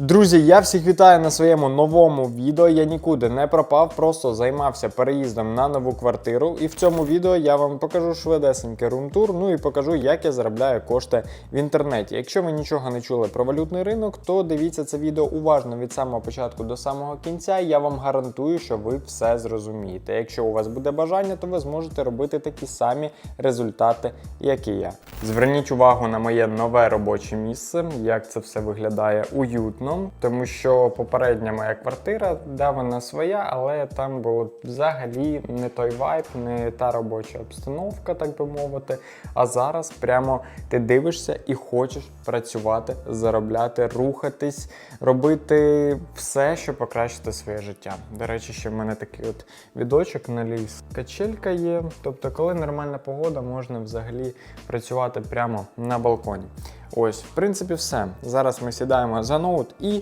Друзі, я всіх вітаю на своєму новому відео. Я нікуди не пропав, просто займався переїздом на нову квартиру. І в цьому відео я вам покажу швидесенький румтур, ну і покажу, як я заробляю кошти в інтернеті. Якщо ви нічого не чули про валютний ринок, то дивіться це відео уважно від самого початку до самого кінця. Я вам гарантую, що ви все зрозумієте. Якщо у вас буде бажання, то ви зможете робити такі самі результати, як і я. Зверніть увагу на моє нове робоче місце, як це все виглядає уютно, тому що попередня моя квартира, да, вона своя, але там було взагалі не той вайб, не та робоча обстановка, так би мовити. А зараз прямо ти дивишся і хочеш працювати, заробляти, рухатись, робити все, щоб покращити своє життя. До речі, ще в мене такий от відочок на ліс. Качелька є. Тобто, коли нормальна погода, можна взагалі працювати прямо на балконі. Ось, в принципі, все. Зараз ми сідаємо за ноут і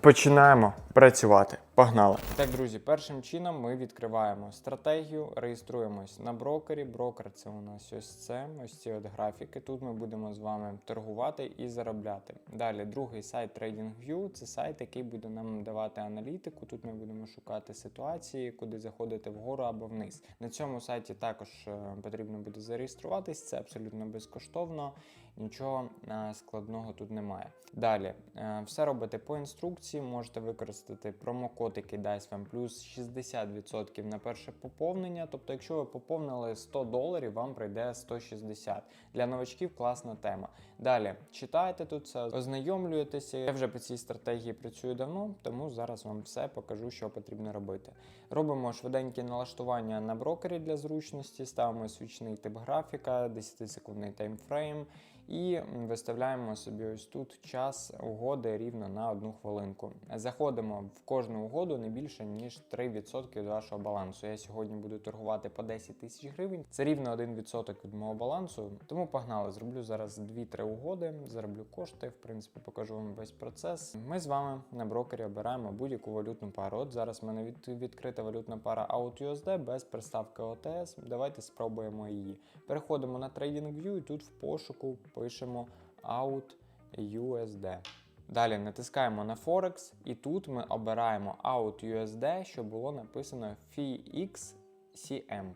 починаємо працювати. Погнали! Так, друзі, першим чином ми відкриваємо стратегію, реєструємось на брокері. Брокер це у нас ось це, ось ці от графіки. Тут ми будемо з вами торгувати і заробляти. Далі, другий сайт TradingView – це сайт, який буде нам давати аналітику. Тут ми будемо шукати ситуації, куди заходити вгору або вниз. На цьому сайті також е, потрібно буде зареєструватись. Це абсолютно безкоштовно. Нічого е, складного тут немає. Далі, е, все робите по інструкції, можете використати промокод, який дасть вам плюс 60% на перше поповнення. Тобто, якщо ви поповнили 100 доларів, вам прийде 160. Для новачків класна тема. Далі читайте тут все, ознайомлюєтеся. Я вже по цій стратегії працюю давно, тому зараз вам все покажу, що потрібно робити. Робимо швиденькі налаштування на брокері для зручності, ставимо свічний тип графіка, 10-секундний таймфрейм. І виставляємо собі ось тут час угоди рівно на одну хвилинку. Заходимо в кожну угоду не більше ніж 3% від вашого балансу. Я сьогодні буду торгувати по 10 тисяч гривень. Це рівно 1% від мого балансу. Тому погнали. Зроблю зараз 2-3 угоди, зароблю кошти. В принципі, покажу вам весь процес. Ми з вами на брокері обираємо будь-яку валютну пару. От зараз в мене від, відкрита валютна пара AUTUSD без приставки OTS. Давайте спробуємо її. Переходимо на TradingView і тут в пошуку пишемо Out USD. Далі натискаємо на Forex, і тут ми обираємо Out USD, що було написано FIXCM.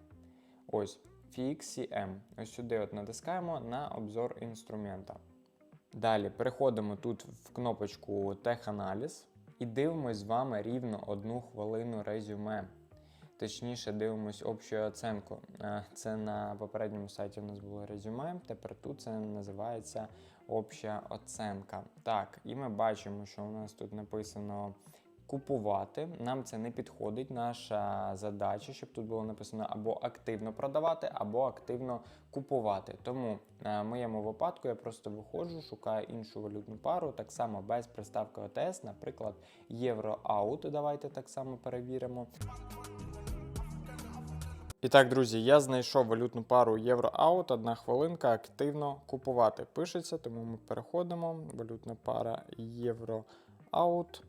Ось FIXCM. Ось сюди от натискаємо на обзор інструмента. Далі переходимо тут в кнопочку Теханаліз і дивимось з вами рівно одну хвилину резюме. Точніше, дивимось общу оценку. Е, Це на попередньому сайті у нас було резюме. Тепер тут це називається обща оценка. Так, і ми бачимо, що у нас тут написано купувати. Нам це не підходить. Наша задача, щоб тут було написано або активно продавати, або активно купувати. Тому е, в моєму випадку я просто виходжу, шукаю іншу валютну пару, так само без приставки ОТС, наприклад, євро-аут. Давайте так само перевіримо. І так, друзі, я знайшов валютну пару євро-аут, одна хвилинка, активно купувати. Пишеться, тому ми переходимо. Валютна пара євро-аут.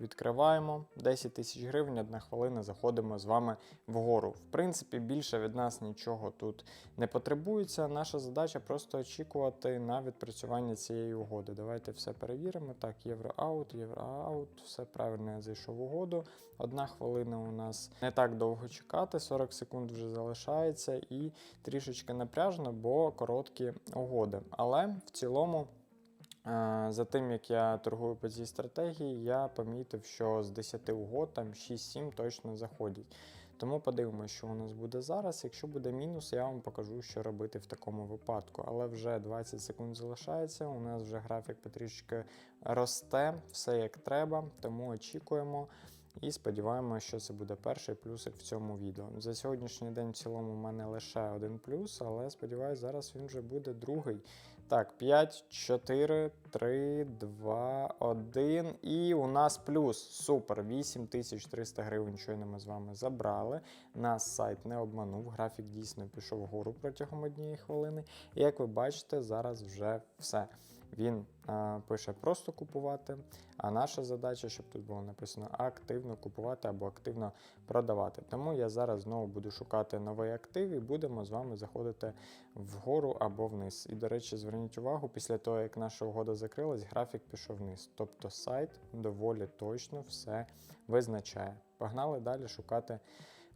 Відкриваємо 10 тисяч гривень, одна хвилина, заходимо з вами вгору. В принципі, більше від нас нічого тут не потребується. Наша задача просто очікувати на відпрацювання цієї угоди. Давайте все перевіримо. Так, євро-аут, євро-аут, все правильно я зайшов в угоду. Одна хвилина у нас не так довго чекати, 40 секунд вже залишається і трішечки напряжно, бо короткі угоди. Але в цілому. Е, За тим, як я торгую по цій стратегії, я помітив, що з 10 угод там 6-7 точно заходять. Тому подивимося, що у нас буде зараз. Якщо буде мінус, я вам покажу, що робити в такому випадку. Але вже 20 секунд залишається. У нас вже графік потрішки росте, все як треба, тому очікуємо. І сподіваємося, що це буде перший плюсик в цьому відео. За сьогоднішній день в цілому в мене лише один плюс, але сподіваюся, зараз він вже буде другий. Так, 5, 4, 3, 2, 1. І у нас плюс. Супер. 8300 гривень щойно ми з вами забрали. Нас сайт не обманув. Графік дійсно пішов вгору протягом однієї хвилини. І як ви бачите, зараз вже все. Він а, пише просто купувати. А наша задача, щоб тут було написано активно купувати або активно продавати. Тому я зараз знову буду шукати новий актив і будемо з вами заходити вгору або вниз. І, до речі, зверніть увагу, після того, як наша угода закрилась, графік пішов вниз. Тобто сайт доволі точно все визначає. Погнали далі шукати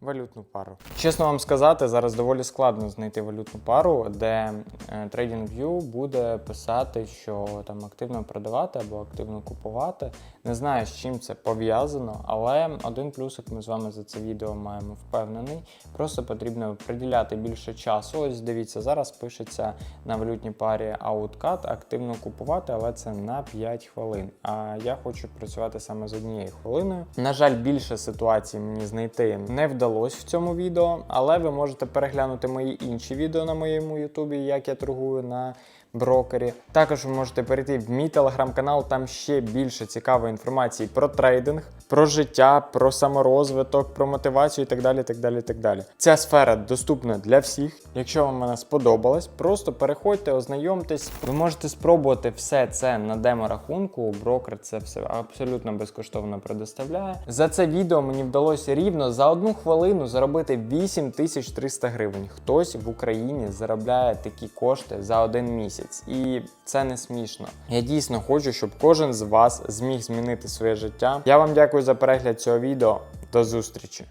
валютну пару. Чесно вам сказати, зараз доволі складно знайти валютну пару, де е, TradingView буде писати, що там активно продавати або активно купувати. Не знаю, з чим це пов'язано, але один плюсик ми з вами за це відео маємо впевнений. Просто потрібно приділяти більше часу. Ось дивіться, зараз пишеться на валютній парі Outcut активно купувати, але це на 5 хвилин. А я хочу працювати саме з однією хвилиною. На жаль, більше ситуацій мені знайти не вдалося в цьому відео, але ви можете переглянути мої інші відео на моєму ютубі, як я торгую на брокері. Також ви можете перейти в мій телеграм-канал, там ще більше цікавої інформації про трейдинг, про життя, про саморозвиток, про мотивацію і так далі. так далі, так далі. Ця сфера доступна для всіх. Якщо вам вона сподобалась, просто переходьте, ознайомтесь. Ви можете спробувати все це на демо-рахунку. Брокер це все абсолютно безкоштовно предоставляє. За це відео мені вдалося рівно за одну хвилину заробити 8300 гривень. Хтось в Україні заробляє такі кошти за один місяць, і це не смішно. Я дійсно хочу, щоб кожен з вас зміг змінити своє життя. Я вам дякую за перегляд цього відео. До зустрічі!